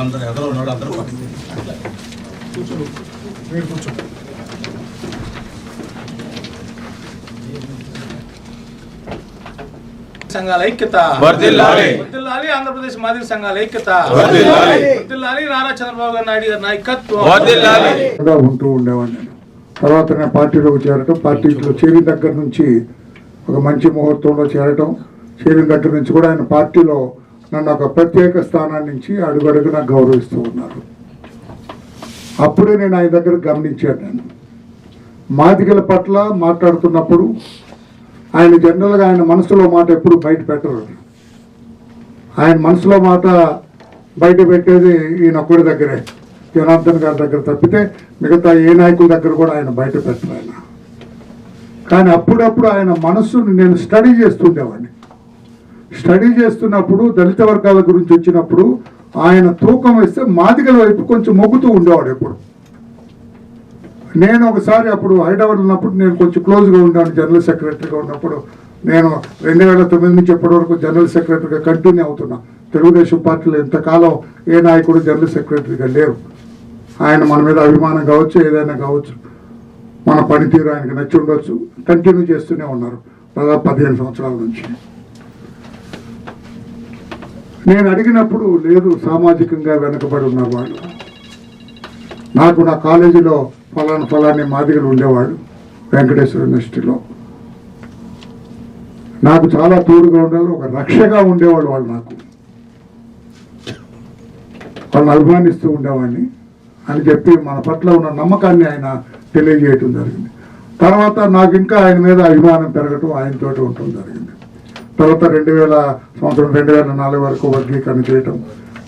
అందరు ఎదరో ఉన్నాడు అందరూ పక్కన. మీరు కూర్చో. సంఘాల ఐక్యత. ఆంధ్రప్రదేశ్ మాదిగ సంఘాల ఐక్యత. నారా చంద్రబాబు గారు నాయుడు గారి నాయకత్వం. ఉంటూ ఉండేవాడిని తర్వాత నేను పార్టీలోకి చేరటం పార్టీలో చేరిన దగ్గర నుంచి ఒక మంచి ముహూర్తంలో చేరటం చేరిన దగ్గర నుంచి కూడా ఆయన పార్టీలో నన్ను ఒక ప్రత్యేక స్థానాన్ని నుంచి అడుగడుగునా గౌరవిస్తూ ఉన్నారు. అప్పుడే నేను ఆయన దగ్గర గమనించాను నేను మాదిగల పట్ల మాట్లాడుతున్నప్పుడు ఆయన జనరల్గా ఆయన మనసులో మాట ఎప్పుడు బయట పెట్టరు. ఆయన మనసులో మాట బయట పెట్టేది ఈయన ఒక్కడి దగ్గరే. జనార్దన్ గారి దగ్గర తప్పితే మిగతా ఏ నాయకుల దగ్గర కూడా ఆయన బయట పెట్టరు ఆయన. కానీ అప్పుడప్పుడు ఆయన మనస్సును నేను స్టడీ చేస్తుండేవాడిని. స్టడీ చేస్తున్నప్పుడు దళిత వర్గాల గురించి వచ్చినప్పుడు ఆయన తూకం వేస్తే మాదిగల వైపు కొంచెం మొగ్గుతూ ఉండేవాడు ఎప్పుడు. నేను ఒకసారి అప్పుడు హైదరాబాద్ ఉన్నప్పుడు నేను కొంచెం క్లోజ్గా ఉన్నాను జనరల్ సెక్రటరీగా ఉన్నప్పుడు. నేను రెండు వేల తొమ్మిది నుంచి ఎప్పటి వరకు జనరల్ సెక్రటరీగా కంటిన్యూ అవుతున్నా. తెలుగుదేశం పార్టీలో ఇంతకాలం ఏ నాయకుడు జనరల్ సెక్రటరీగా లేరు. ఆయన మన మీద అభిమానం కావచ్చు ఏదైనా కావచ్చు. మన పనితీరు ఆయనకి నచ్చి ఉండొచ్చు. కంటిన్యూ చేస్తూనే ఉన్నారు. దాదాపు పదిహేను సంవత్సరాల నుంచి. నేను అడిగినప్పుడు లేదు సామాజికంగా వెనుకబడి ఉన్నవాడు నాకు నా కాలేజీలో ఫలానా ఫలాని మాదిగలు ఉండేవాడు వెంకటేశ్వర యూనివర్సిటీలో. నాకు చాలా తోడుగా ఉండేవారు ఒక రక్షగా ఉండేవాడు వాళ్ళు నాకు. వాళ్ళని అభిమానిస్తూ ఉండేవాడిని. అని చెప్పి మన పట్ల ఉన్న నమ్మకాన్ని ఆయన తెలియజేయటం జరిగింది. తర్వాత నాకు ఇంకా ఆయన మీద అభిమానం పెరగటం ఆయనతోటి ఉండటం జరిగింది. తర్వాత రెండు వేల సంవత్సరం రెండు వేల నాలుగు వరకు వర్గీకరణ చేయటం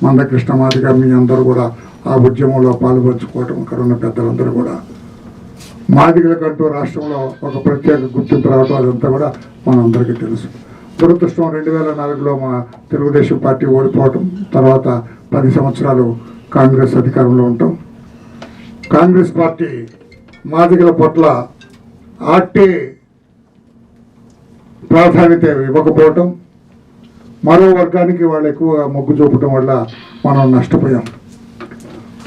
మందకృష్ణ మాదిగా మీ అందరూ కూడా ఆ ఉద్యమంలో పాల్పంచుకోవటం అక్కడ ఉన్న పెద్దలందరూ కూడా. మాదిగలకంటూ రాష్ట్రంలో ఒక ప్రత్యేక గుర్తింపు రావటం అదంతా కూడా మనందరికీ తెలుసు. దురదృష్టం రెండు వేల నాలుగులో మా తెలుగుదేశం పార్టీ ఓడిపోవటం తర్వాత పది సంవత్సరాలు కాంగ్రెస్ అధికారంలో ఉంటాం కాంగ్రెస్ పార్టీ మాదిగల పట్ల ఆర్టీ ప్రాధాన్యత ఇవ్వకపోవటం మరో వర్గానికి వాళ్ళు ఎక్కువగా మొగ్గు చూపటం వల్ల మనం నష్టపోయాం.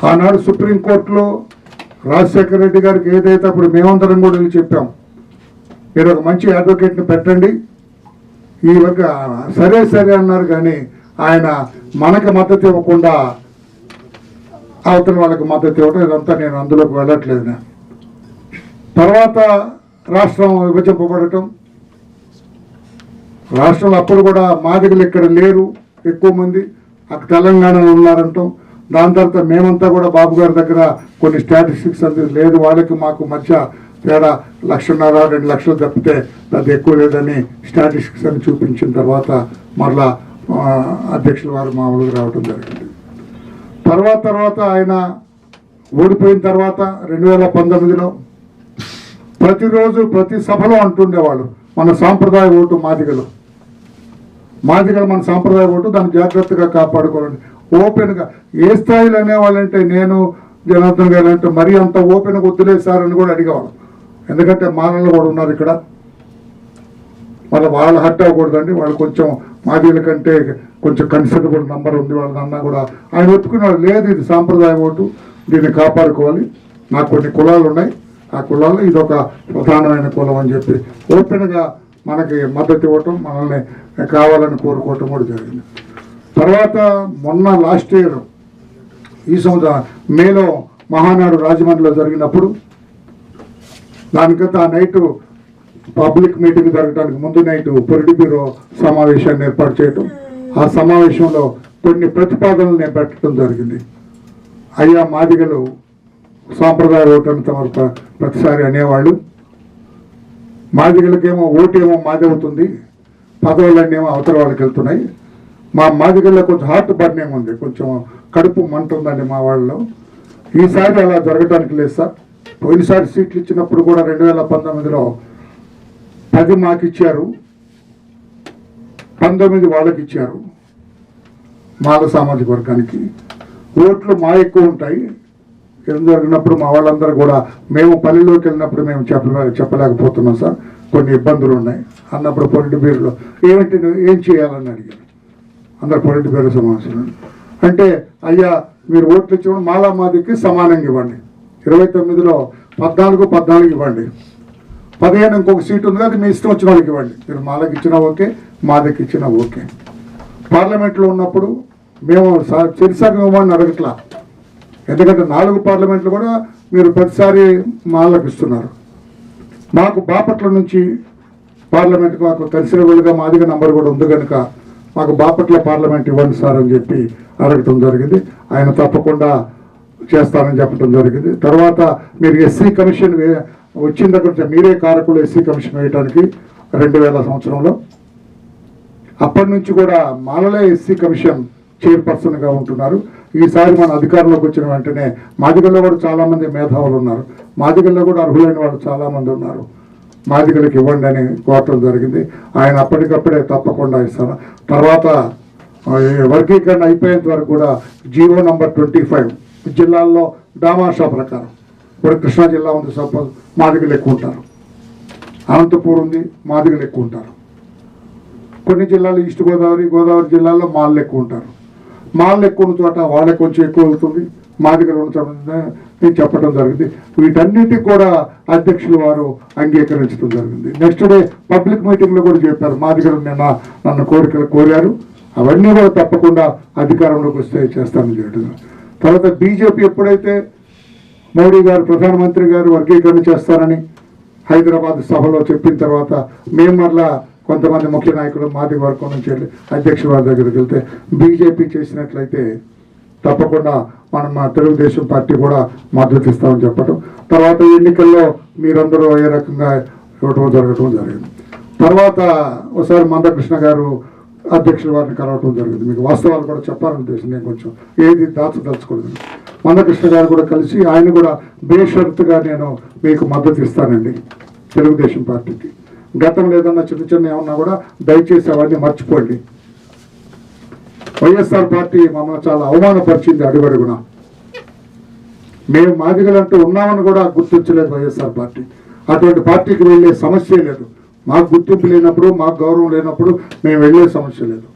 ఆనాడు సుప్రీంకోర్టులో రాజశేఖర రెడ్డి గారికి ఏదైతే అప్పుడు మేమందరం కూడా వెళ్ళి చెప్పాం మీరు ఒక మంచి అడ్వకేట్ని పెట్టండి ఈ వర్గ సరే సరే అన్నారు కానీ ఆయన మనకు మద్దతు ఇవ్వకుండా అవతల వాళ్ళకి మద్దతు ఇవ్వడం ఇదంతా నేను అందులోకి వెళ్ళట్లేదు తర్వాత రాష్ట్రం విభజింపబడటం రాష్ట్రంలో అప్పుడు కూడా మాదిగలు ఇక్కడ లేరు ఎక్కువ మంది. అక్కడ తెలంగాణలో ఉన్నారంటాం. దాని తర్వాత మేమంతా కూడా బాబు గారి దగ్గర కొన్ని స్టాటిస్టిక్స్ అనేది లేదు వాళ్ళకి మాకు మధ్య తేడా లక్షన్నర రెండు లక్షలు తప్పితే అది ఎక్కువ లేదని స్టాటిస్టిక్స్ అని చూపించిన తర్వాత మరలా అధ్యక్షుల వారు మామూలుగా రావడం జరిగింది. తర్వాత తర్వాత ఆయన ఓడిపోయిన తర్వాత రెండు వేల పంతొమ్మిదిలో ప్రతిరోజు ప్రతి సభలో అంటుండేవాళ్ళు మన సాంప్రదాయ ఓటు మాదిగలు. మాదిగా మన సాంప్రదాయ ఓటు దాన్ని జాగ్రత్తగా కాపాడుకోవాలండి ఓపెన్గా ఏ స్థాయిలో అనేవాళ్ళంటే నేను జనార్దన్ గారు అంటే మరీ అంత ఓపెన్గా వద్దులేసారని కూడా అడిగేవాళ్ళం. ఎందుకంటే మానవులు కూడా ఉన్నారు ఇక్కడ. మళ్ళీ వాళ్ళు హర్ట్ అవ్వకూడదండి. వాళ్ళు కొంచెం మాదిగల కంటే కొంచెం కన్సిడరబుల్ నంబర్ ఉంది వాళ్ళదన్నా కూడా. ఆయన ఒప్పుకున్నాడు లేదు. ఇది సాంప్రదాయం ఓటు దీన్ని కాపాడుకోవాలి. నాకు కొన్ని కులాలు ఉన్నాయి. ఆ కులాల్లో ఇది ఒక ప్రధానమైన కులం అని చెప్పి ఓపెన్గా మనకి మద్దతు ఇవ్వటం మనల్ని కావాలని కోరుకోవటం కూడా జరిగింది. తర్వాత మొన్న లాస్ట్ ఇయర్ ఈ సంవత్సరం మేలో మహానాడు రాజమండ్రిలో జరిగినప్పుడు దానికంతా ఆ నైట్ పబ్లిక్ మీటింగ్ జరగడానికి ముందు నైట్ పొలిటి బ్యూరో సమావేశాన్ని ఏర్పాటు చేయటం ఆ సమావేశంలో కొన్ని ప్రతిపాదనలు నేను పెట్టడం జరిగింది. అయ్యా మాదిగలు సాంప్రదాయ ఓటర్ని తర్వాత ప్రతిసారి అనేవాళ్ళు. మాదిగలకేమో ఓటేమో మాది అవుతుంది పదవులన్నీ ఏమో అవతల వాళ్ళకి వెళ్తున్నాయి. మా మాదిగల్లో కొంచెం హార్ట్ బర్నింగ్ ఉంది. కొంచెం కడుపు మంట ఉందండి మా వాళ్ళలో. ఈసారి అలా జరగడానికి లేదు సార్. పోయినసారి సీట్లు ఇచ్చినప్పుడు కూడా రెండు వేల పంతొమ్మిదిలో పది మాకు ఇచ్చారు పంతొమ్మిది వాళ్ళకి ఇచ్చారు మాల సామాజిక వర్గానికి. ఓట్లు మా ఎక్కువ ఉంటాయి. ఏం జరిగినప్పుడు మా వాళ్ళందరూ కూడా మేము పల్లెలోకి వెళ్ళినప్పుడు మేము చెప్పలే చెప్పలేకపోతున్నాం సార్. కొన్ని ఇబ్బందులు ఉన్నాయి. అన్నప్పుడు పొలిటి బీరులో ఏమిటి ఏం చేయాలని అడిగాను అందరు పొలిటి బీరు సమావేశం అంటే అయ్యా మీరు ఓట్లు ఇచ్చినప్పుడు మాలా మాదికి సమానంగా ఇవ్వండి. ఇరవై తొమ్మిదిలో పద్నాలుగు పద్నాలుగు ఇవ్వండి. పదిహేను ఇంకొక సీట్ ఉంది అది మీ ఇష్టం వచ్చిన వాళ్ళకి ఇవ్వండి. మీరు మాలకి ఇచ్చినా ఓకే మాదకి ఇచ్చినా ఓకే. పార్లమెంట్లో ఉన్నప్పుడు మేము సా- ఇవ్వమని అడగట్లా. ఎందుకంటే నాలుగు పార్లమెంట్లు కూడా మీరు ప్రతిసారి మాలకు ఇస్తున్నారు. మాకు బాపట్ల నుంచి పార్లమెంట్ మాకు తెలిసిన వీళ్ళుగా మాదిగా నంబర్ కూడా ఉంది కనుక మాకు బాపట్ల పార్లమెంట్ ఇవ్వండి సార్ అని చెప్పి అడగటం జరిగింది. ఆయన తప్పకుండా చేస్తానని చెప్పడం జరిగింది. తర్వాత మీరు ఎస్సీ కమిషన్ వచ్చిన దగ్గర మీరే కారకులు ఎస్సీ కమిషన్ వేయడానికి రెండు వేల సంవత్సరంలో. అప్పటి నుంచి కూడా మాలలే ఎస్సీ కమిషన్ చైర్పర్సన్గా ఉంటున్నారు. ఈసారి మన అధికారంలోకి వచ్చిన వెంటనే మాదిగల్లో కూడా చాలామంది మేధావులు ఉన్నారు. మాదిగల్లో కూడా అర్హులైన వాళ్ళు చాలామంది ఉన్నారు. మాదిగలకు ఇవ్వండి అని కోరటం జరిగింది. ఆయన అప్పటికప్పుడే తప్పకుండా ఇస్తాను తర్వాత వర్గీకరణ అయిపోయేంత వరకు కూడా జీవో నంబర్ ట్వంటీ ఫైవ్ జిల్లాల్లో డామాషా ప్రకారం ఇప్పుడు కృష్ణా జిల్లా ఉంది. సపోజ్ మాదిగలు ఎక్కువ ఉంటారు. అనంతపూర్ ఉంది మాదిగలు ఎక్కువ ఉంటారు. కొన్ని జిల్లాలు ఈస్ట్ గోదావరి గోదావరి జిల్లాల్లో మాళ్ళు ఎక్కువ ఉంటారు. మాళ్ళు ఎక్కువ ఉన్న చోట వాళ్ళకి కొంచెం ఎక్కువ అవుతుంది మా దగ్గర ఉన్న చోట నేను చెప్పడం జరిగింది. వీటన్నిటికి కూడా అధ్యక్షులు వారు అంగీకరించడం జరిగింది. నెక్స్ట్ డే పబ్లిక్ మీటింగ్లో కూడా చెప్పారు. మా దగ్గర నిన్న నన్ను కోరికలు కోరారు. అవన్నీ కూడా తప్పకుండా అధికారంలోకి వస్తే చేస్తామని చెప్పడం తర్వాత బీజేపీ ఎప్పుడైతే మోడీ గారు ప్రధానమంత్రి గారు వర్గీకరణ చేస్తారని హైదరాబాద్ సభలో చెప్పిన తర్వాత మేము మరలా కొంతమంది ముఖ్య నాయకులు మాది వర్గం నుంచి వెళ్ళి అధ్యక్ష వారి దగ్గరికి వెళ్తే బీజేపీ చేసినట్లయితే తప్పకుండా మనం మా తెలుగుదేశం పార్టీ కూడా మద్దతు ఇస్తామని చెప్పటం. తర్వాత ఎన్నికల్లో మీరందరూ ఏ రకంగా ఇవ్వటం జరగటం జరిగింది. తర్వాత ఒకసారి మందకృష్ణ గారు అధ్యక్షుల వారిని కలవటం జరిగింది. మీకు వాస్తవాలు కూడా చెప్పాలని ఉద్దేశం నేను కొంచెం ఏది దాచదలుచుకోలేదు. మందకృష్ణ గారు కూడా కలిసి ఆయన కూడా బేషరతుగా నేను మీకు మద్దతు ఇస్తానండి తెలుగుదేశం పార్టీకి. గతంలో ఏదన్నా చిన్న చిన్న ఏమన్నా కూడా దయచేసి అవన్నీ మర్చిపోండి. వైఎస్ఆర్ పార్టీ మమ్మల్ని చాలా అవమానపరిచింది అడుగడుగున. మేము మాదిగలంటూ ఉన్నామని కూడా గుర్తించలేదు వైఎస్ఆర్ పార్టీ. అటువంటి పార్టీకి వెళ్ళే సమస్య లేదు. మాకు గుర్తింపు లేనప్పుడు మాకు గౌరవం లేనప్పుడు మేము వెళ్ళే సమస్య లేదు.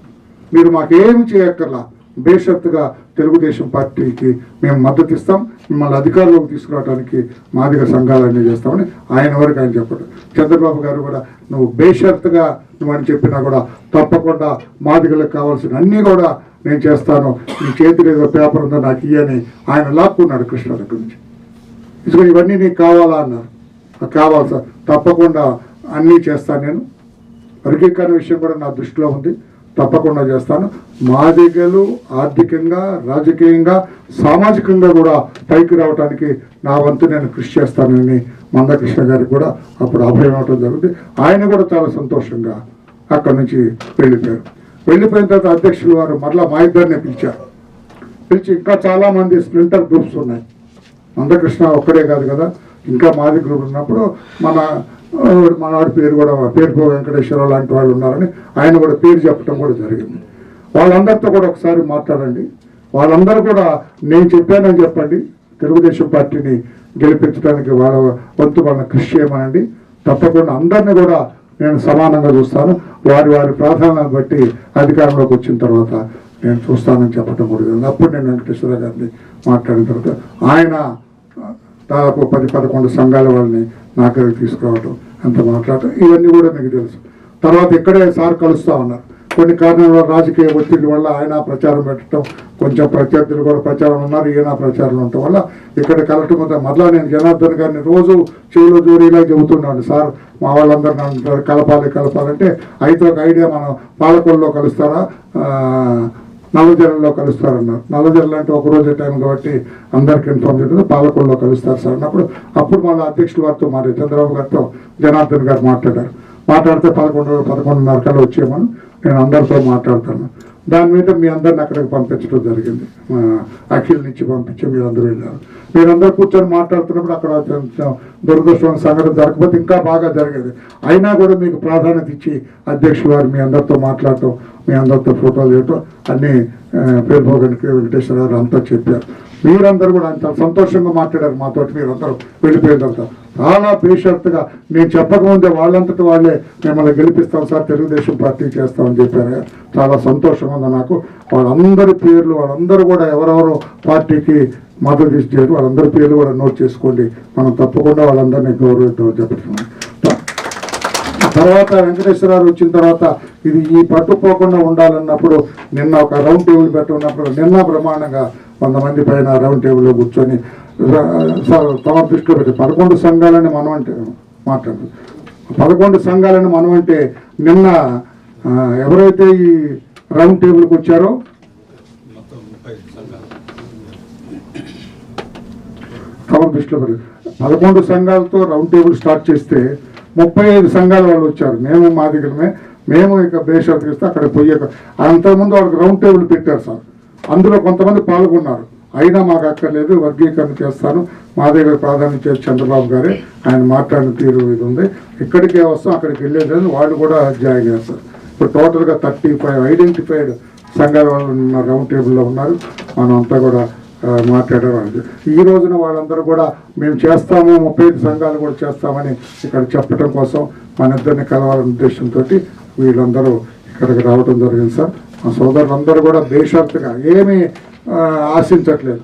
మీరు మాకేమి చేయక్కర్లా? బేషరతుగా తెలుగుదేశం పార్టీకి మేము మద్దతు ఇస్తాం. మిమ్మల్ని అధికారంలోకి తీసుకురావడానికి మాదిగ సంఘాలన్నీ చేస్తామని ఆయన వరకు ఆయన చెప్పాడు. చంద్రబాబు గారు కూడా నువ్వు బేషరత్తుగా నువ్వు అని చెప్పినా కూడా తప్పకుండా మాదిగలకు కావాల్సిన అన్నీ కూడా నేను చేస్తాను. నీ చేతిలో ఏదో పేపర్ ఉందో నాకు ఇయ్యని ఆయన లాక్కున్నాడు కృష్ణ దగ్గర నుంచి ఇసుక ఇవన్నీ నీకు కావాలా అన్నారు. కావాలి సార్. తప్పకుండా అన్నీ చేస్తాను నేను. వర్గీకరణ విషయం కూడా నా దృష్టిలో ఉంది. తప్పకుండా చేస్తాను. మాదిగలు ఆర్థికంగా రాజకీయంగా సామాజికంగా కూడా పైకి రావడానికి నా వంతు నేను కృషి చేస్తానని మందకృష్ణ గారికి కూడా అప్పుడు అభయం అవటం జరుగుతుంది ఆయన కూడా చాలా సంతోషంగా అక్కడి నుంచి వెళ్ళిపోయారు. వెళ్ళిపోయిన తర్వాత అధ్యక్షులు వారు మరలా మా ఇద్దరిని పిలిచారు. పిలిచి ఇంకా చాలామంది స్ప్లింటర్ గ్రూప్స్ ఉన్నాయి. మందకృష్ణ ఒక్కడే కాదు కదా. ఇంకా మాది గ్రూప్ ఉన్నప్పుడు మన ఆ, మన పేరు కూడా పేరుకో వెంకటేశ్వరరావు లాంటి వాళ్ళు ఉన్నారని ఆయన కూడా పేరు చెప్పడం కూడా జరిగింది. వాళ్ళందరితో కూడా ఒకసారి మాట్లాడండి. వాళ్ళందరూ కూడా నేను చెప్పానని చెప్పండి. తెలుగుదేశం పార్టీని గెలిపించడానికి వాళ్ళ వంతు వాళ్ళని కృషి చేయమనండి. తప్పకుండా అందరినీ కూడా నేను సమానంగా చూస్తాను. వారి వారి ప్రాధాన్యతను బట్టి అధికారంలోకి వచ్చిన తర్వాత నేను చూస్తానని చెప్పడం కూడా జరిగింది. అప్పుడు నేను వెంకటేశ్వర గారిని మాట్లాడిన తర్వాత ఆయన దాదాపు పది పదకొండు సంఘాల వాళ్ళని నా దగ్గరికి తీసుకురావటం అంత మాట్లాడటం ఇవన్నీ కూడా మీకు తెలుసు. తర్వాత ఇక్కడే సార్ కలుస్తా ఉన్నారు. కొన్ని కారణాల రాజకీయ ఒత్తిడి వల్ల ఆయన ప్రచారం పెట్టడం కొంచెం ప్రత్యర్థులు కూడా ప్రచారం ఉన్నారు ఈయన ప్రచారం ఉండటం వల్ల ఇక్కడ కలెక్టర్ వల్ల మరలా నేను జనార్దన్ గారిని రోజు చెవిలో జోరీలా చెబుతున్నాను. సార్ మా వాళ్ళందరూ నన్ను కలపాలి కలపాలంటే అయితే ఒక ఐడియా మనం పాలకొల్లో కలుస్తారా? నల్లజర్లలో కలుస్తారన్నారు నల్లజర్ల అంటే ఒక రోజే టైం కాబట్టి అందరికి ఇన్ఫార్మ్ చేయడం పాలకొల్లో కలుస్తారు సార్ అన్నప్పుడు అప్పుడు మళ్ళీ అధ్యక్షుల వారితో మాట్లాడి చంద్రబాబు గారితో జనార్దన్ గారు మాట్లాడారు. మాట్లాడితే పదకొండు పదకొండున్నర కల్లా వచ్చేయమని నేను అందరితో మాట్లాడతాను. దాని మీద మీ అందరిని అక్కడికి పంపించడం జరిగింది. అఖిల్ నుంచి పంపించి మీరందరూ వెళ్ళారు. మీరందరూ కూర్చొని మాట్లాడుతున్నప్పుడు అక్కడ దురదృష్టమైన సంఘటన జరగకపోతే ఇంకా బాగా జరిగేది. అయినా కూడా మీకు ప్రాధాన్యత ఇచ్చి అధ్యక్షులు వారు మీ అందరితో మాట్లాడటం మీ అందరితో ఫోటోలు చేయటం అన్ని ఆ, వెంకటేశ్వర గారు అంతా చెప్పారు. మీరందరూ కూడా అంత సంతోషంగా మాట్లాడారు మాతోటి మీరందరూ వెళ్ళిపోయిన తర్వాత. చాలా పేషెంట్గా నేను చెప్పకముందే వాళ్ళంతటి వాళ్ళే మిమ్మల్ని గెలిపిస్తాం సార్ తెలుగుదేశం పార్టీ చేస్తామని చెప్పారు. చాలా సంతోషంగా ఉంది నాకు. వాళ్ళందరి పేర్లు వాళ్ళందరూ కూడా ఎవరెవరు పార్టీకి మద్దతు ఇచ్చారు వాళ్ళందరి పేర్లు కూడా నోట్ చేసుకోండి. మనం తప్పకుండా వాళ్ళందరినీ గౌరవిద్దామని చెప్తున్నాం తర్వాత వెంకటేశ్వరరావు వచ్చిన తర్వాత ఇది ఈ పట్టుపోకుండా ఉండాలన్నప్పుడు నిన్న ఒక రౌండ్ టేబుల్ పెట్టుకున్నప్పుడు నిన్న బ్రహ్మాండంగా వంద మంది పైన రౌండ్ టేబుల్లో కూర్చొని తమ దృష్టిలో పెట్టి పదకొండు సంఘాలని మనం అంటే మాట్లాడు. పదకొండు సంఘాలని మనం అంటే నిన్న ఎవరైతే ఈ రౌండ్ టేబుల్కి వచ్చారో? కవర్ దృష్టిలో పెట్టి పదకొండు సంఘాలతో రౌండ్ టేబుల్ స్టార్ట్ చేస్తే ముప్పై ఐదు సంఘాల వాళ్ళు వచ్చారు. మేము మా దగ్గరనే. మేము ఇక బేషరత్ ఇస్తే అక్కడ పోయాక. అంతకుముందు వాళ్ళకి రౌండ్ టేబుల్ పెట్టారు సార్. అందులో కొంతమంది పాల్గొన్నారు. అయినా మాకు అక్కర్లేదు వర్గీకరణ చేస్తాను మా దగ్గర ప్రాధాన్యత చంద్రబాబు గారే. ఆయన మాట్లాడిన తీరు ఇది ఉంది. ఇక్కడికే వస్తాం అక్కడికి వెళ్ళేదని వాళ్ళు కూడా జాయిన్ చేస్తారు ఇప్పుడు టోటల్గా థర్టీ ఫైవ్ ఐడెంటిఫైడ్ సంఘాల వాళ్ళు ఉన్న రౌండ్ టేబుల్లో ఉన్నారు. మనం అంతా కూడా ఆ, మాట్లాడేవాళ్ళు ఈ రోజున వాళ్ళందరూ కూడా మేము చేస్తాము ముప్పై ఐదు సంఘాలు కూడా చేస్తామని ఇక్కడ చెప్పడం కోసం మన ఇద్దరిని కలవాలనే ఉద్దేశంతో వీళ్ళందరూ ఇక్కడికి రావడం జరిగింది సార్. మా సోదరులందరూ కూడా బేషరతుగా ఏమీ ఆశించట్లేదు.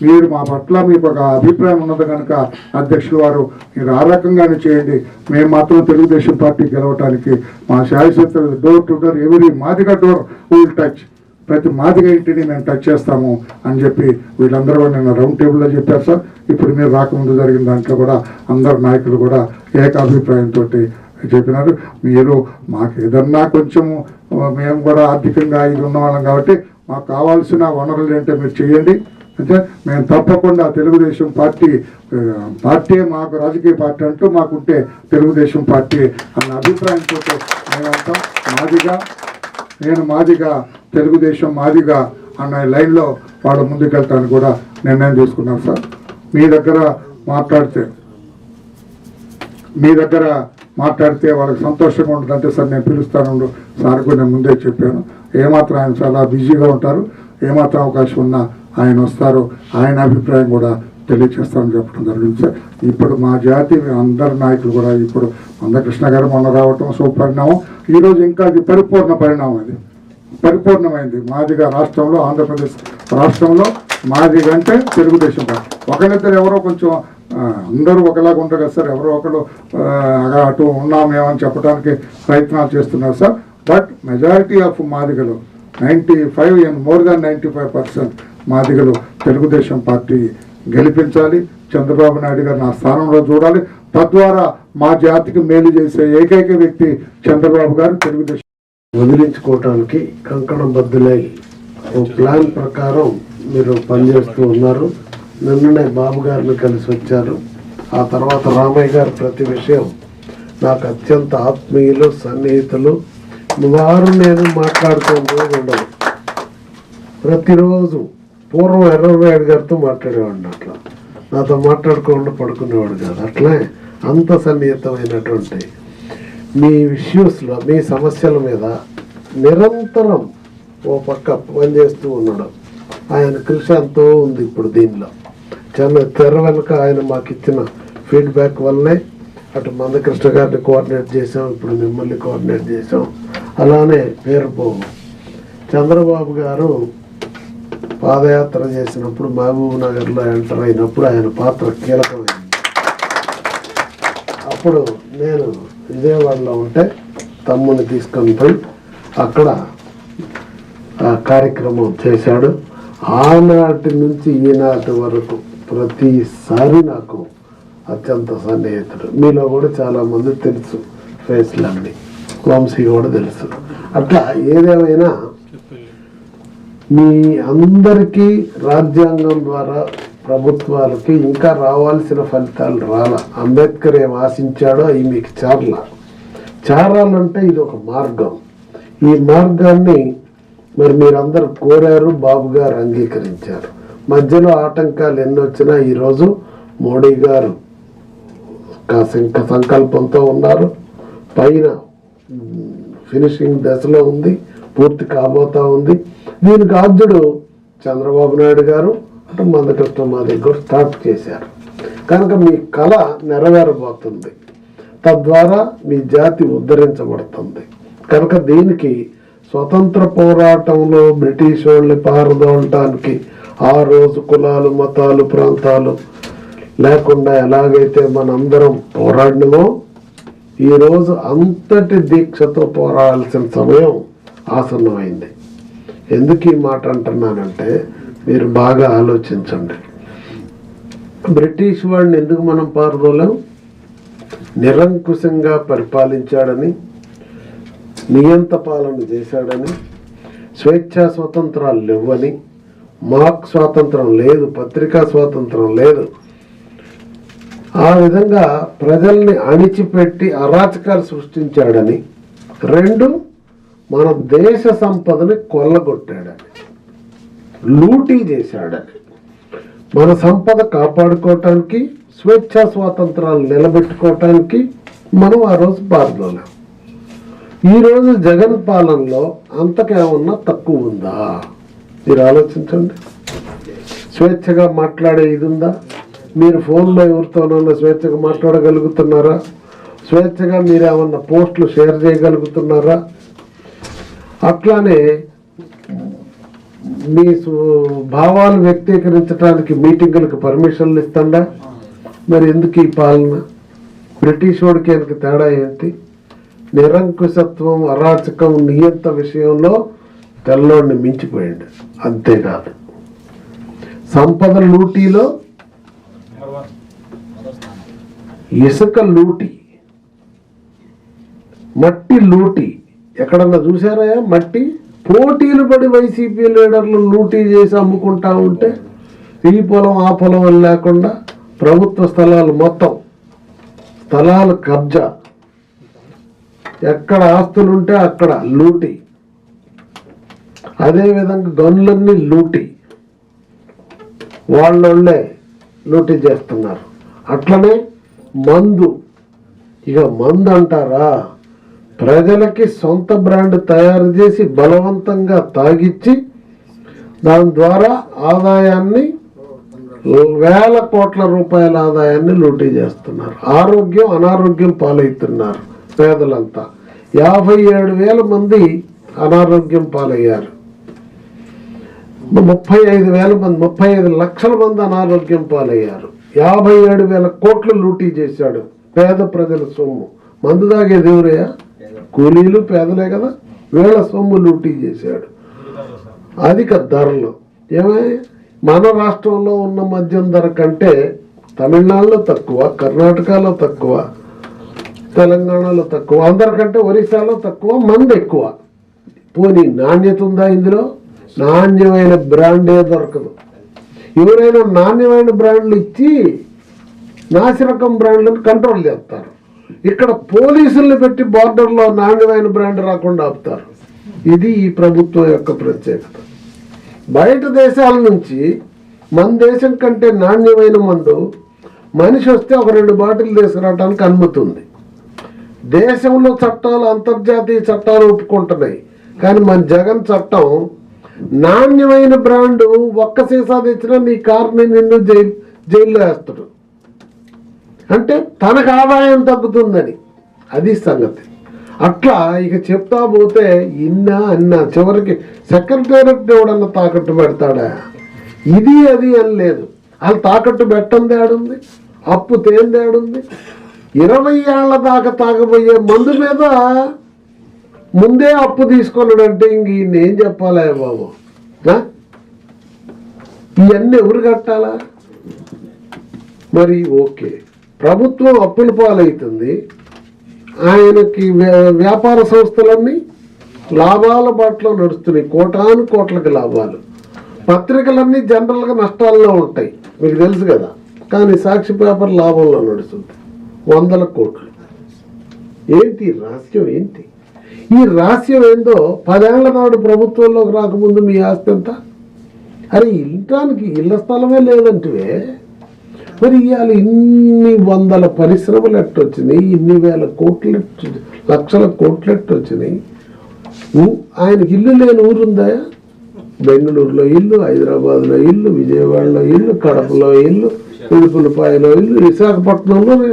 మీరు మా పట్ల మీకు ఒక అభిప్రాయం ఉన్నది కనుక అధ్యక్షులు వారు మీరు ఆ రకంగానే చేయండి. మేము మాత్రం తెలుగుదేశం పార్టీ గెలవటానికి మా శాయశక్తులు door to door every Madiga door will touch. ప్రతి మాదిగ ఇంటిని మేము టచ్ చేస్తాము అని చెప్పి వీళ్ళందరూ నేను నిన్న రౌండ్ టేబుల్లో చెప్పారు సార్. ఇప్పుడు మీరు రాకముందు జరిగిన దాంట్లో కూడా అందరు నాయకులు కూడా ఏకాభిప్రాయంతో చెప్పినారు. మీరు మాకు ఏదన్నా కొంచెము మేము కూడా ఆర్థికంగా ఇది ఉన్నవాళ్ళం కాబట్టి మాకు కావాల్సిన వనరులు ఏంటో మీరు చేయండి. అంటే మేము తప్పకుండా తెలుగుదేశం పార్టీ పార్టీ మాకు రాజకీయ పార్టీ అంటూ మాకుంటే తెలుగుదేశం పార్టీ అన్న అభిప్రాయంతో మేమంతా మాదిగా నేను మాదిగా తెలుగుదేశం మాదిగా అన్న లైన్లో వాళ్ళ ముందుకెళ్తాను కూడా నిర్ణయం తీసుకున్నాను సార్. మీ దగ్గర మాట్లాడితే మీ దగ్గర మాట్లాడితే వాళ్ళకి సంతోషంగా ఉంటుందంటే సార్ నేను పిలుస్తాను సార్ కూడా నేను ముందే చెప్పాను. ఏమాత్రం ఆయన చాలా బిజీగా ఉంటారు. ఏమాత్రం అవకాశం ఉన్నా ఆయన వస్తారు. ఆయన అభిప్రాయం కూడా తెలియచేస్తామని చెప్పడం జరిగింది సార్. ఇప్పుడు మా జాతి అందరి నాయకులు కూడా ఇప్పుడు మందకృష్ణ గారు మొన్న రావటం సుపరిణామం. ఈరోజు ఇంకా అది పరిపూర్ణ పరిణామం అది. పరిపూర్ణమైంది. మాదిగా రాష్ట్రంలో ఆంధ్రప్రదేశ్ రాష్ట్రంలో మాది అంటే తెలుగుదేశం పార్టీ. ఒకరిద్దరు ఎవరో కొంచెం అందరూ ఒకలాగా ఉండరు కదా సార్. ఎవరో ఒకరు అగా అటు ఉన్నామేమని చెప్పడానికి ప్రయత్నాలు చేస్తున్నారు సార్. బట్ మెజారిటీ ఆఫ్ మాదిగలు ninety five and more than ninety five percent మాదిగలు తెలుగుదేశం పార్టీ గెలిపించాలి. చంద్రబాబు నాయుడు గారు నా స్థానంలో చూడాలి. తద్వారా మా జాతికి మేలు చేసే ఏకైక వ్యక్తి చంద్రబాబు గారు తెలుగుదేశం వదిలించుకోవటానికి కంకణం బద్దులై ఓ ప్లాన్ ప్రకారం మీరు పనిచేస్తూ ఉన్నారు. నిన్ననే బాబు గారిని కలిసి వచ్చారు. ఆ తర్వాత రామయ్య గారు ప్రతి విషయం నాకు అత్యంత ఆత్మీయులు సన్నిహితులు. వారు నేను మాట్లాడుతూ ఉండదు ప్రతిరోజు పూర్వం ఎర్రనాయుడు గారితో మాట్లాడేవాడిని అట్లా. నాతో మాట్లాడుకోకుండా పడుకునేవాడు కాదు. అట్లే అంత సన్నిహితమైనటువంటి మీ ఇష్యూస్లో మీ సమస్యల మీద నిరంతరం ఓ పక్క పనిచేస్తూ ఉన్నాడు. ఆయన కృషి ఎంతో ఉంది ఇప్పుడు దీనిలో. చాలా తెర వెనుక ఆయన మాకు ఇచ్చిన ఫీడ్బ్యాక్ వల్లనే అటు మందకృష్ణ గారిని కోఆర్డినేట్ చేసాం ఇప్పుడు మిమ్మల్ని కోఆర్డినేట్ చేసాం అలానే పేరు పోము చంద్రబాబు గారు పాదయాత్ర చేసినప్పుడు మహబూబ్ నగర్లో ఎంటర్ అయినప్పుడు ఆయన పాత్ర కీలకమైంది. అప్పుడు నేను విజయవాడలో ఉంటే తమ్ముని తీసుకొని పోయి అక్కడ ఆ కార్యక్రమం చేశాడు. ఆనాటి నుంచి ఈనాటి వరకు ప్రతిసారి నాకు అత్యంత సన్నిహితుడు. మీలో కూడా చాలామంది తెలుసు ఫేస్లన్నీ. వంశీ కూడా తెలుసు. అట్లా ఏదేమైనా మీ అందరికీ రాజ్యాంగం ద్వారా ప్రభుత్వాలకి ఇంకా రావాల్సిన ఫలితాలు రాల. అంబేద్కర్ ఏం ఆశించాడో అవి మీకు చారల. చారాలంటే ఇది ఒక మార్గం. ఈ మార్గాన్ని మరి మీరందరూ కోరారు బాబు గారు అంగీకరించారు. మధ్యలో ఆటంకాలు ఎన్ని వచ్చినా ఈరోజు మోడీ గారు సంకల్పంతో ఉన్నారు. పైన ఫినిషింగ్ దశలో ఉంది పూర్తి కాబోతా ఉంది. దీనికి ఆద్యుడు చంద్రబాబు నాయుడు గారు. అటు మా దగ్గర స్టార్ట్ చేశారు. కనుక మీ కళ నెరవేరబోతుంది. తద్వారా మీ జాతి ఉద్ధరించబడుతుంది. కనుక దీనికి స్వతంత్ర పోరాటంలో బ్రిటిష్ వాళ్ళని పారదోలటానికి ఆ రోజు కులాలు మతాలు ప్రాంతాలు లేకుండా ఎలాగైతే మనందరం పోరాడినమో ఈరోజు అంతటి దీక్షతో పోరాడాల్సిన సమయం ఆసన్నమైంది. ఎందుకు ఈ మాట అంటున్నానంటే మీరు బాగా ఆలోచించండి. బ్రిటిష్ వాడిని ఎందుకు మనం పారదోలేం? నిరంకుశంగా పరిపాలించాడని నియంత పాలన చేశాడని స్వేచ్ఛా స్వతంత్రాలు లేవని మాక్ స్వాతంత్రం లేదు పత్రికా స్వాతంత్రం లేదు. ఆ విధంగా ప్రజల్ని అణిచిపెట్టి అరాచకాలు సృష్టించాడని రెండు మన దేశ సంపదని కొల్లగొట్టాడని. లూటీ చేశాడని మన సంపద కాపాడుకోవటానికి స్వేచ్ఛా స్వాతంత్రాలు నిలబెట్టుకోవటానికి మనం ఆ రోజు బాధలోనే ఈరోజు జగన్ పాలనలో అంతకేమన్నా తక్కువ ఉందా? మీరు ఆలోచించండి. స్వేచ్ఛగా మాట్లాడే ఇది ఉందా మీరు ఫోన్లో ఎవరితోనన్నా స్వేచ్ఛగా మాట్లాడగలుగుతున్నారా? స్వేచ్ఛగా మీరు ఏమన్నా పోస్టులు షేర్ చేయగలుగుతున్నారా? అట్లానే మీ భావాలు వ్యక్తీకరించడానికి మీటింగులకు పర్మిషన్లు ఇస్తుండా? మరి ఎందుకు ఈ పాలన? బ్రిటిష్ వాడికి ఆయనకి తేడా ఏంటి? నిరంకుశత్వం అరాచకం నియంత విషయంలో తెల్లోడిని మించిపోయాడు. అంతేకాదు సంపద లూటీలో ఇసుక లూటి. మట్టి లూటి. ఎక్కడన్నా చూసారా మట్టి? పోటీలు పడి వైసీపీ లీడర్లు లూటీ చేసి అమ్ముకుంటా ఉంటే ఈ పొలం ఆ పొలం అని లేకుండా ప్రభుత్వ స్థలాలు మొత్తం స్థలాలు కబ్జా. ఎక్కడ ఆస్తులు ఉంటే అక్కడ లూటీ. అదేవిధంగా గనులన్నీ లూటీ. వాళ్ళోళ్ళే లూటీ చేస్తున్నారు. అట్లనే మందు. ఇక మందు అంటారా ప్రజలకి సొంత బ్రాండ్ తయారు చేసి బలవంతంగా తాగిచ్చి దాని ద్వారా ఆదాయాన్ని వేల కోట్ల రూపాయల ఆదాయాన్ని లూటీ చేస్తున్నారు. ఆరోగ్యం అనారోగ్యం పాలవుతున్నారు పేదలంతా. యాభై ఏడు వేల మంది అనారోగ్యం పాలయ్యారు. ముప్పై ఐదు వేల మంది ముప్పై ఐదు లక్షల మంది అనారోగ్యం పాలయ్యారు. యాభై ఏడు వేల కోట్లు లూటీ చేశాడు పేద ప్రజల సొమ్ము. మందు తాగేది ఎవరయ్యా కూలీలు పేదలే కదా. వీళ్ళ సొమ్ము లూటీ చేశాడు. అధిక ధరలు ఏమై? మన రాష్ట్రంలో ఉన్న మద్యం ధర కంటే తమిళనాడులో తక్కువ కర్ణాటకలో తక్కువ తెలంగాణలో తక్కువ అందరికంటే ఒరిస్సాలో తక్కువ మంది ఎక్కువ. పోనీ నాణ్యత ఉందా ఇందులో? నాణ్యమైన బ్రాండే దొరకదు. ఎవరైనా నాణ్యమైన బ్రాండ్లు ఇచ్చి నాసిరకం బ్రాండ్లను కంట్రోల్ చేస్తారు. ఇక్కడ పోలీసుల్ని పెట్టి బార్డర్లో నాణ్యమైన బ్రాండ్ రాకుండా ఆపుతారు. ఇది ఈ ప్రభుత్వం యొక్క ప్రత్యేకత. బయట దేశాల నుంచి మన దేశం కంటే నాణ్యమైన మందు మనిషి వస్తే ఒక రెండు బాటిల్ తీసుకురావడానికి అనుమతి ఉంది. దేశంలో చట్టాలు అంతర్జాతీయ చట్టాలు ఒప్పుకుంటున్నాయి. కానీ మన జగన్ చట్టం నాణ్యమైన బ్రాండ్ ఒక్క సీసా తెచ్చినా నీ కార్ని నిన్ను జైలు జైల్లో వేస్తాడు. అంటే తనకు ఆదాయం తగ్గుతుందని. అది సంగతి. అట్లా ఇక చెప్తా పోతే ఇన్నా అన్నా చివరికి సెక్రటేరియట్ ఎవడన్నా తాకట్టు పెడతాడా? ఇది అది అని లేదు. వాళ్ళు తాకట్టు పెట్టం తేడుంది అప్పు తేంది తేడుంది ఇరవై ఏళ్ళ దాకా తాగబోయే మందు మీద ముందే అప్పు తీసుకున్నాడంటే ఇంక ఈయన ఏం చెప్పాలా బాబు? ఇవన్నీ ఎవరు కట్టాలా? మరి ఓకే. ప్రభుత్వం అప్పుల పాలవుతుంది ఆయనకి వ్యాపార సంస్థలన్నీ లాభాల బాటలో నడుస్తున్నాయి. కోటాను కోట్లకి లాభాలు. పత్రికలన్నీ జనరల్గా నష్టాల్లో ఉంటాయి. మీకు తెలుసు కదా. కానీ సాక్షి పేపర్ లాభంలో నడుస్తుంది. వందల కోట్లు. ఏంటి రహస్యం ఏంటి? ఈ రహస్యం ఏందో పదేళ్ళ నాడు ప్రభుత్వంలోకి రాకముందు మీ ఆస్తి ఎంత? అరే ఇంటానికి ఇళ్ళ స్థలమే లేదంటే మరి ఇవాళ ఇన్ని వందల పరిశ్రమలు ఎట్టొచ్చినాయి ఇన్ని వేల కోట్లు ఎట్టు- లక్షల కోట్లు ఎట్టొచ్చినాయి. ఊ- ఆయనకి ఇల్లు లేని ఊరుందా? బెంగళూరులో ఇల్లు హైదరాబాద్లో ఇల్లు విజయవాడలో ఇల్లు కడపలో ఇల్లు ఉడుపులపాయలో ఇల్లు విశాఖపట్నంలో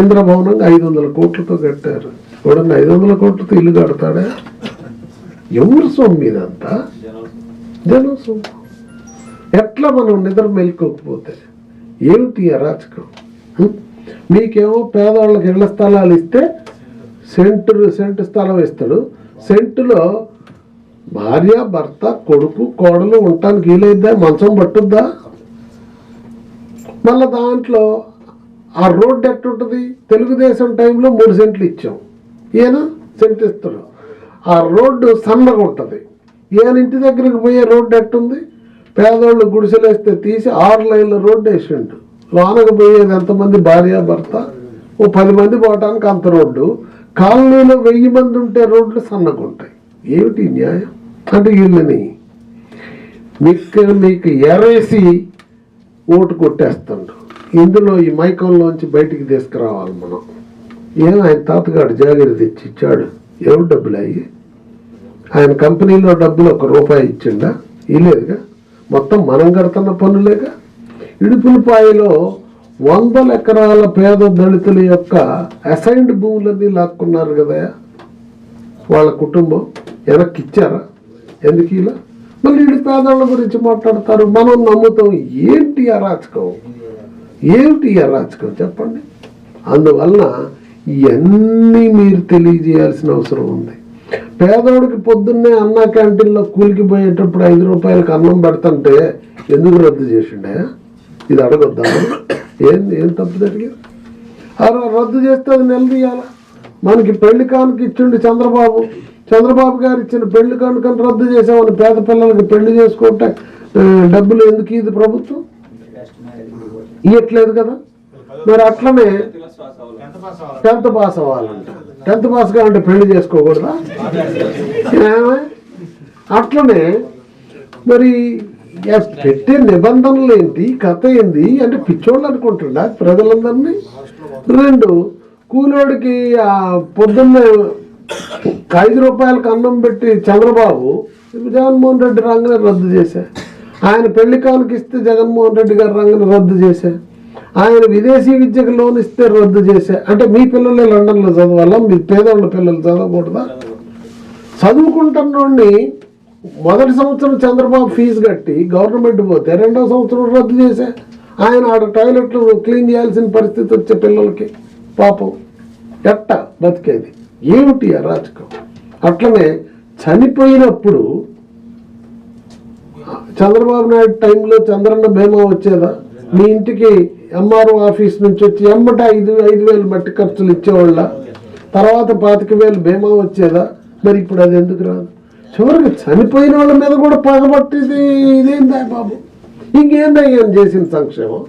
ఇంద్రభవనంగా ఐదు వందల కోట్లతో కట్టారు. చూడండి ఐదు వందల కోట్లతో ఇల్లు కడతాడా? ఎవరు సొమ్ము ఇదంతా? జనం సొమ్ము. ఎట్లా మనం నిద్ర మెలుకోకపోతే? ఏమిటి అరాచకం? మీకేమో పేదవాళ్ళకి ఇళ్ళ స్థలాలు ఇస్తే సెంటు సెంటు స్థలం ఇస్తాడు. సెంటులో భార్య భర్త కొడుకు కోడలు ఉండటానికి వీలైద్దా? మంచం పట్టుద్దా? మళ్ళీ దాంట్లో ఆ రోడ్డు ఎట్టుంటుంది? తెలుగుదేశం టైంలో మూడు సెంట్లు ఇచ్చాం. ఈయన సెంట్ ఇస్తాడు ఆ రోడ్డు సన్నగా ఉంటుంది ఈయన ఇంటి దగ్గరికి పోయే రోడ్డు ఎట్టుంది? పేదోళ్ళు గుడిసెలేస్తే తీసి ఆరు లైన్ల రోడ్డు వేసిండు లోనకు పోయేది ఎంతమంది భార్య భర్త? ఓ పది మంది పోవటానికి అంత రోడ్డు. కాలనీలో వెయ్యి మంది ఉంటే రోడ్లు సన్నగా ఉంటాయి ఏమిటి న్యాయం? అంటే వీళ్ళని మీకు మీకు ఎరేసి ఓటు కొట్టేస్తుండు ఇందులో ఈ మైకంలోంచి బయటికి తీసుకురావాలి మనం. ఏం ఆయన తాతగాడు జాగ్రత్త తెచ్చి ఇచ్చాడు ఎవరు డబ్బులు అయ్యి? ఆయన కంపెనీలో డబ్బులు ఒక రూపాయి ఇచ్చిండా? ఇలేదుగా మొత్తం మనం కడుతున్న పన్నులేక ఇడుపులపాయలో వందల ఎకరాల పేద దళితుల యొక్క అసైన్డ్ భూములన్నీ లాక్కున్నారు కదా. వాళ్ళ కుటుంబం వెనక్కి ఇచ్చారా? ఎందుకు ఇలా? మళ్ళీ ఇడి పేదవాళ్ళ గురించి మాట్లాడతారు. మనం నమ్ముతాం. ఏంటి అరాచకం ఏమిటి అరాచకం చెప్పండి. అందువలన ఇవన్నీ మీరు తెలియజేయాల్సిన అవసరం ఉంది. పేదవాడికి పొద్దున్నే అన్న క్యాంటీన్లో కూలికి పోయేటప్పుడు ఐదు రూపాయలకి అన్నం పెడుతుంటే ఎందుకు రద్దు చేసిండే? ఇది అడగొద్దా? ఏం ఏం తప్పు జరిగింది? అలా రద్దు చేస్తే అది నిలదీయాలా? మనకి పెళ్ళి కానుక ఇచ్చిండు చంద్రబాబు. చంద్రబాబు గారు ఇచ్చిన పెళ్ళి కానుకని రద్దు చేసామని పేద పిల్లలకి పెళ్ళి చేసుకుంటే డబ్బులు ఎందుకు ఇది ప్రభుత్వం? ఇవ్వట్లేదు కదా? మరి అట్లనే టెన్త్ పాస్ అవ్వాలంట? టెన్త్ పాస్ కావాలంటే పెళ్ళి చేసుకోకూడదా? అట్లనే మరి పెట్టే నిబంధనలు ఏంటి కథ ఏంది అంటే పిచ్చోళ్ళు అనుకుంటుండ ప్రజలందరినీ. రెండు కూలోడికి ఆ పొద్దున్నే ఐదు రూపాయలకు అన్నం పెట్టి చంద్రబాబు జగన్మోహన్ రెడ్డి రంగనే రద్దు చేశా. ఆయన పెళ్ళి కానుక ఇస్తే జగన్మోహన్ రెడ్డి గారు రంగని రద్దు చేశా. ఆయన విదేశీ విద్యకు లోన్ ఇస్తే రద్దు చేసే అంటే మీ పిల్లలే లండన్లో చదవాలా? మీ పేదవాళ్ళ పిల్లలు చదవకూడదా? చదువుకుంటున్నోడిని మొదటి సంవత్సరం చంద్రబాబు ఫీజు కట్టి గవర్నమెంట్ పోతే రెండో సంవత్సరం రద్దు చేసే ఆయన ఆడ టాయిలెట్లు క్లీన్ చేయాల్సిన పరిస్థితి వచ్చే పిల్లలకి పాపం. ఎట్ట బతికేది? ఏమిటి అరాచకం అట్లనే చనిపోయినప్పుడు చంద్రబాబు నాయుడు టైంలో చంద్రన్న భీమా వచ్చేదా? మీ ఇంటికి ఎంఆర్ఓ ఆఫీస్ నుంచి వచ్చి ఎమ్మట ఐదు ఐదు వేలు మట్టి ఖర్చులు ఇచ్చేవాళ్ళ. తర్వాత పాతిక వేలు బీమా వచ్చేదా? మరి ఇప్పుడు అది ఎందుకు రాదు? చివరికి చనిపోయిన వాళ్ళ మీద కూడా పగబట్టేది ఇదేందా బాబు? ఇంకేందయ్యా చేసిన సంక్షేమం?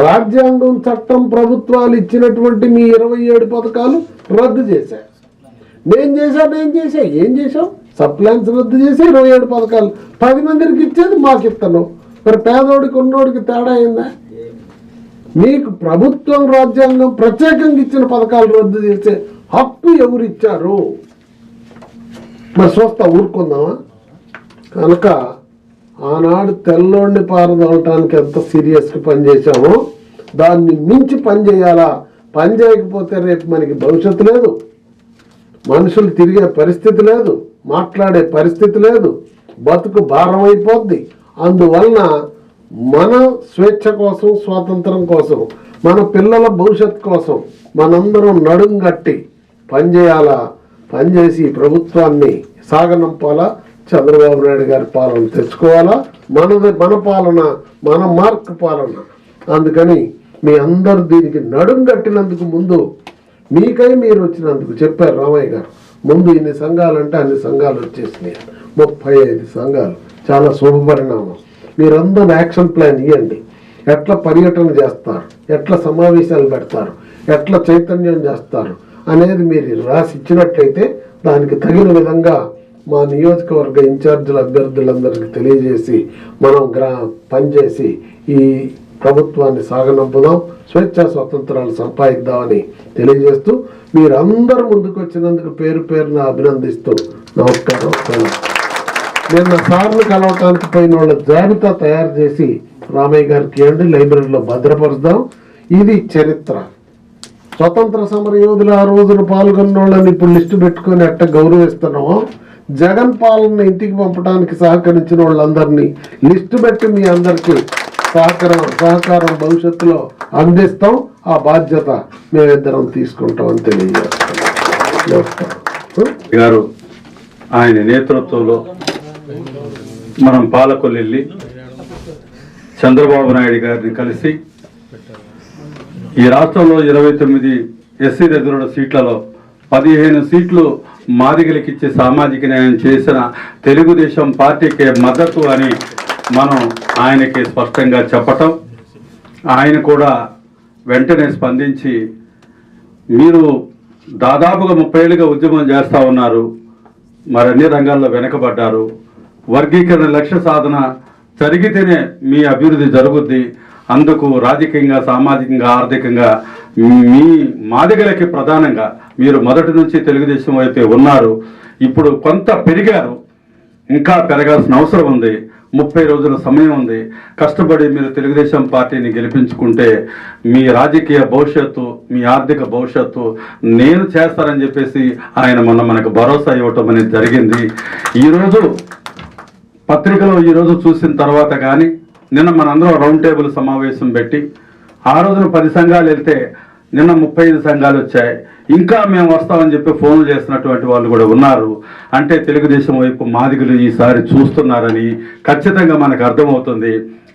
రాజ్యాంగం చట్టం ప్రభుత్వాలు ఇచ్చినటువంటి మీ ఇరవై ఏడు పథకాలు రద్దు చేశా. నేను చేశా నేను చేశా ఏం చేశాం సప్లైన్స్ రద్దు చేసి ఇరవై ఏడు పథకాలు. పది మందికి ఇచ్చేది మాకు ఇస్తాను మరి పేదోడికి ఉన్నోడికి తేడా అయిందా మీకు ప్రభుత్వం రాజ్యాంగం ప్రత్యేకంగా ఇచ్చిన పథకాలు రద్దు చేసే హక్కు ఎవరు ఇచ్చారు మరి చూస్తా ఊరుకుందామా? కనుక ఆనాడు తెల్లోడిని పారదలటానికి ఎంత సీరియస్గా పనిచేసామో దాన్ని మించి పనిచేయాలా పని చేయకపోతే రేపు మనకి భవిష్యత్తు లేదు. మనుషులు తిరిగే పరిస్థితి లేదు. మాట్లాడే పరిస్థితి లేదు. బతుకు భారం అయిపోద్ది అందువలన మన స్వేచ్ఛ కోసం స్వాతంత్రం కోసం మన పిల్లల భవిష్యత్ కోసం మనందరం నడుం గట్టి పనిచేయాలా పనిచేసి ప్రభుత్వాన్ని సాగనంపాలా? చంద్రబాబు నాయుడు గారి పాలన తెచ్చుకోవాలా? మనది మన పాలన మన మార్క్ పాలన. అందుకని మీ అందరు దీనికి నడుం కట్టినందుకు ముందు మీకై మీరు వచ్చినందుకు చెప్పారు రామయ్య గారు. ముందు ఇన్ని సంఘాలు అంటే అన్ని సంఘాలు వచ్చేసినాయి. ముప్పై ఐదు సంఘాలు. చాలా శుభపరిణామం మీరందరూ యాక్షన్ ప్లాన్ ఇవ్వండి ఎట్లా పర్యటన చేస్తారు? ఎట్లా సమావేశాలు పెడతారు? ఎట్లా చైతన్యం చేస్తారు? అనేది మీరు రాసి ఇచ్చినట్లయితే దానికి తగిన విధంగా మా నియోజకవర్గ ఇన్ఛార్జీల అభ్యర్థులందరికీ తెలియజేసి మనం గ్రా పనిచేసి ఈ ప్రభుత్వాన్ని సాగనంపుదాం స్వేచ్ఛా స్వతంత్రాలు సంపాదిద్దామని తెలియజేస్తూ మీరందరూ ముందుకు వచ్చినందుకు పేరు పేరున అభినందిస్తూ నమస్కారం. నిన్న సార్లు కలవటానికి పోయిన వాళ్ళ జాబితా తయారు చేసి రామయ్య గారికి ఇవ్వండి లైబ్రరీలో భద్రపరుద్దాం ఇది చరిత్ర. స్వతంత్ర సమర యోధులు ఆ రోజున పాల్గొన్న వాళ్ళని ఇప్పుడు లిస్టు పెట్టుకొని అట్ట గౌరవిస్తున్నామో జగన్ పాలన ఇంటికి పంపడానికి సహకరించిన వాళ్ళందరినీ లిస్టు పెట్టి మీ అందరికీ సహకారం సహకారం భవిష్యత్తులో అందిస్తాం. ఆ బాధ్యత మేమిద్దరం తీసుకుంటాం అని తెలియజేస్తాం గారు ఆయన నేతృత్వంలో మనం పాలకొల్లు వెళ్ళి చంద్రబాబు నాయుడు గారిని కలిసి ఈ రాష్ట్రంలో ఇరవై తొమ్మిది ఎస్సీ రిజర్వ్డ్ సీట్లలో పదిహేను సీట్లు మాదిగలకిచ్చి సామాజిక న్యాయం చేసిన తెలుగుదేశం పార్టీకి మద్దతు అని మనం ఆయనకి స్పష్టంగా చెప్పటం. ఆయన కూడా వెంటనే స్పందించి మీరు దాదాపుగా ముప్పై ఏళ్ళుగా ఉద్యమం చేస్తూ ఉన్నారు మరి అన్ని రంగాల్లో వెనకబడ్డారు. వర్గీకరణ లక్ష్య సాధన జరిగితేనే మీ అభివృద్ధి జరుగుద్ది. అందుకు రాజకీయంగా సామాజికంగా ఆర్థికంగా మీ మాదిగలకి ప్రధానంగా మీరు మొదటి నుంచి తెలుగుదేశం వైపే ఉన్నారు. ఇప్పుడు కొంత పెరిగారు. ఇంకా పెరగాల్సిన అవసరం ఉంది. ముప్పై రోజుల సమయం ఉంది. కష్టపడి మీరు తెలుగుదేశం పార్టీని గెలిపించుకుంటే మీ రాజకీయ భవిష్యత్తు మీ ఆర్థిక భవిష్యత్తు నేను చేస్తానని చెప్పేసి ఆయన మొన్న మనకు భరోసా ఇవ్వటం అనేది జరిగింది. ఈరోజు పత్రికలో ఈరోజు చూసిన తర్వాత కానీ నిన్న మనందరం రౌండ్ టేబుల్ సమావేశం పెట్టి ఆ రోజున పది సంఘాలు వెళ్తే నిన్న ముప్పై ఐదు సంఘాలు వచ్చాయి. ఇంకా మేము వస్తామని చెప్పి ఫోన్లు చేసినటువంటి వాళ్ళు కూడా ఉన్నారు. అంటే తెలుగుదేశం వైపు మాదిగులు ఈసారి చూస్తున్నారని ఖచ్చితంగా మనకు అర్థమవుతుంది.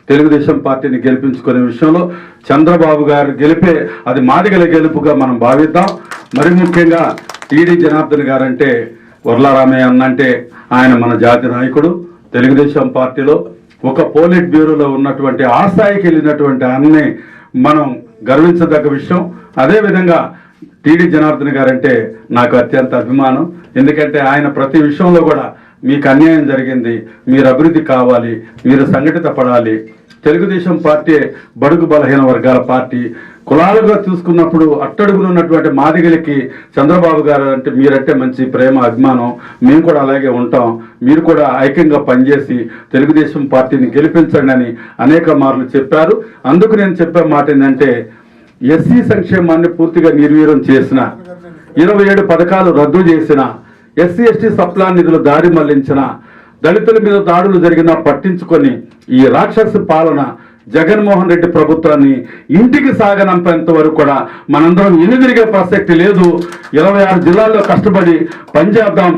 తెలుగుదేశం పార్టీని గెలిపించుకునే విషయంలో చంద్రబాబు గారు గెలిపే అది మాదిగల గెలుపుగా మనం భావిద్దాం. మరి ముఖ్యంగా టీడీ జనార్దన్ గారంటే వరలారామయ్య అన్నంటే ఆయన మన జాతి నాయకుడు. తెలుగుదేశం పార్టీలో ఒక పోలిట్ బ్యూరోలో ఉన్నటువంటి ఆ స్థాయికి వెళ్ళినటువంటి అన్ని మనం గర్వించదగ్గ విషయం. అదేవిధంగా టీడీ జనార్దన్ గారంటే నాకు అత్యంత అభిమానం. ఎందుకంటే ఆయన ప్రతి విషయంలో కూడా మీకు అన్యాయం జరిగింది మీరు అభివృద్ధి కావాలి మీరు సంఘటిత పడాలి. తెలుగుదేశం పార్టీ బడుగు బలహీన వర్గాల పార్టీ. కులాలుగా చూసుకున్నప్పుడు అట్టడుగున ఉన్నటువంటి మాదిగలకి చంద్రబాబు గారు అంటే మీరంటే మంచి ప్రేమ అభిమానం. మేము కూడా అలాగే ఉంటాం. మీరు కూడా ఐక్యంగా పనిచేసి తెలుగుదేశం పార్టీని గెలిపించండి అని అనేక మార్లు చెప్పారు. అందుకు నేను చెప్పే మాట ఏంటంటే ఎస్సీ సంక్షేమాన్ని పూర్తిగా నిర్వీర్యం చేసిన ఇరవై ఏడు పథకాలు రద్దు చేసిన ఎస్సీ ఎస్టీ సప్లా నిధులు దారి మళ్ళించిన దళితుల మీద దాడులు జరిగినా పట్టించుకొని ఈ రాక్షస పాలన జగన్మోహన్ రెడ్డి ప్రభుత్వాన్ని ఇంటికి సాగనంపేంత వరకు కూడా మనందరం ఎన్ని తిరిగే ప్రసక్తి లేదు. ఇరవై ఆరు జిల్లాల్లో కష్టపడి పనిచేద్దాం